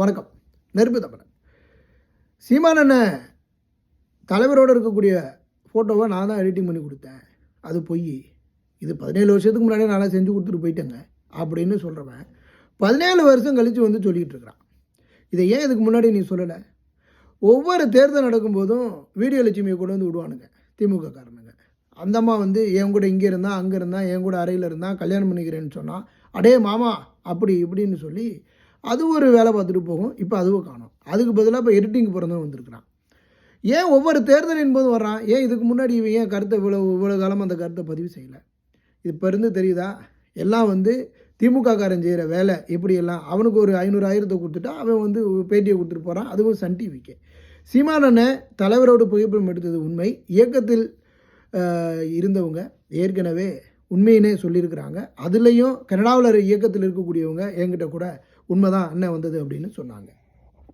வணக்கம். நெருப்பு தமிழன் சீமான் அண்ணன் தலைவரோடு இருக்கக்கூடிய ஃபோட்டோவை நான் தான் எடிட்டிங் பண்ணி கொடுத்தேன். அது பொய் இது பதினேழு வருஷத்துக்கு முன்னாடியே நான் செஞ்சு கொடுத்துட்டு போயிட்டேங்க அப்படின்னு சொல்கிறவன் பதினேழு வருஷம் கழித்து வந்து சொல்லிக்கிட்டு இருக்கிறான். இதை ஏன் இதுக்கு முன்னாடி நீ சொல்லலை? ஒவ்வொரு தேர்தல் நடக்கும்போதும் வீடியோ லட்சுமியை கொண்டு வந்து விடுவானுங்க திமுக காரனுங்க. அந்த அம்மா வந்து என் கூட இங்கே இருந்தால் அங்கே இருந்தால் என் கூட அறையில் இருந்தால் கல்யாணம் பண்ணிக்கிறேன்னு சொன்னால் அடே மாமா அப்படி இப்படின்னு சொல்லி அது ஒரு வேலை பார்த்துட்டு போகும். இப்போ அதுவும் காணும். அதுக்கு பதிலாக இப்போ எடிட்டிங் பிறந்தவன் வந்திருக்கிறான். ஏன் ஒவ்வொரு தேர்தலின் போது வர்றான்? ஏன் இதுக்கு முன்னாடி இவன் ஏன் கருத்தை இவ்வளோ இவ்வளோ காலம் அந்த கருத்தை பதிவு செய்யலை? இப்போ இருந்து தெரியுதா? எல்லாம் வந்து திமுக காரன் செய்கிற வேலை எப்படியெல்லாம் அவனுக்கு ஒரு ஐநூறு ஆயிரத்தை கொடுத்துட்டா அவன் வந்து பேட்டியை கொடுத்துட்டு போகிறான் அதுவும் சன் டிவிக்கு சீமானனை தலைவரோடு புகைப்படம் எடுத்தது உண்மை. இயக்கத்தில் இருந்தவங்க ஏற்கனவே உண்மையினே சொல்லியிருக்கிறாங்க. அதுலேயும் கனடாவில் இயக்கத்தில் இருக்கக்கூடியவங்க என்கிட்ட கூட உண்மைதான் அண்ணன் வந்தது அப்படின்னு சொன்னாங்க.